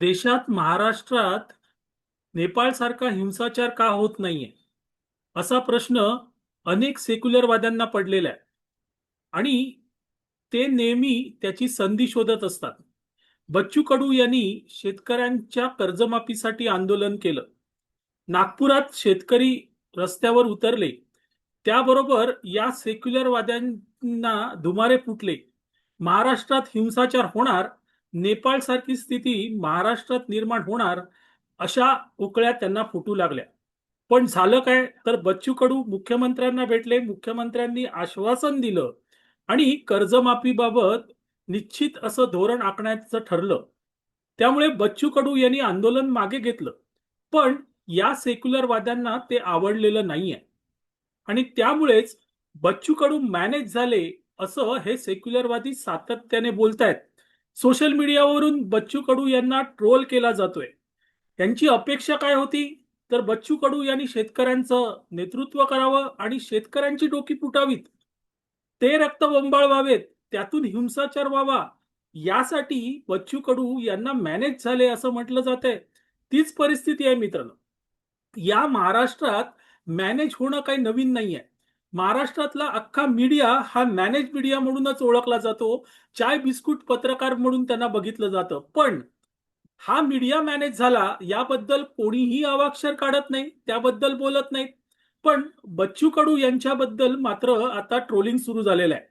देशात महाराष्ट्रात नेपाळसारखा हिंसाचार का होत नाहीये? असा प्रश्न अनेक सेक्युलरवाद्यांना पडलेला आहे. आणि ते नेहमी त्याची संधी शोधत असतात. बच्चू कडू यांनी शेतकऱ्यांच्या कर्जमाफीसाठी आंदोलन केलं. नागपुरात शेतकरी रस्त्यावर उतरले. त्याबरोबर या सेक्युलरवाद्यांना धुमारे फुटले. महाराष्ट्रात हिंसाचार होणार नेपाळ सारखी स्थिती महाराष्ट्रात निर्माण होणार अशा उकळ्या त्यांना फुटू लागल्या. पण झालं काय? तर बच्चू कडू मुख्यमंत्र्यांना भेटले. मुख्यमंत्र्यांनी आश्वासन दिलं आणि कर्जमाफीबाबत निश्चित असं धोरण आखण्याचं ठरलं. त्यामुळे बच्चू कडू यांनी आंदोलन मागे घेतलं. पण या सेक्युलरवाद्यांना ते आवडलेलं नाहीये. आणि त्यामुळेच बच्चू कडू मॅनेज झाले असं हे सेक्युलरवादी सातत्याने बोलतायत. सोशल मीडियावरून बच्चू कडू यांना ट्रोल केला जातोय. त्यांची अपेक्षा काय होती? तर बच्चू कडू यांनी शेतकऱ्यांचं नेतृत्व करावं आणि शेतकऱ्यांची डोकी फुटावीत. ते रक्त बंबाळ व्हावेत त्यातून हिंसाचार व्हावा यासाठी बच्चू कडू यांना मॅनेज झाले असं म्हटलं जात आहे तीच परिस्थिती आहे मित्रांनो. या महाराष्ट्रात मॅनेज होणं काही नवीन नाही आहे महाराष्ट्रातला अख्खा मीडिया हा मॅनेज मीडिया म्हणूनच ओळखला जातो. चाय बिस्कुट पत्रकार म्हणून त्यांना बघितलं जातं. पण हा मीडिया मॅनेज झाला याबद्दल कोणीही अवाक्षर काढत नाही त्याबद्दल बोलत नाहीत. पण बच्चू कडू यांच्याबद्दल मात्र आता ट्रोलिंग सुरू झालेलं आहे.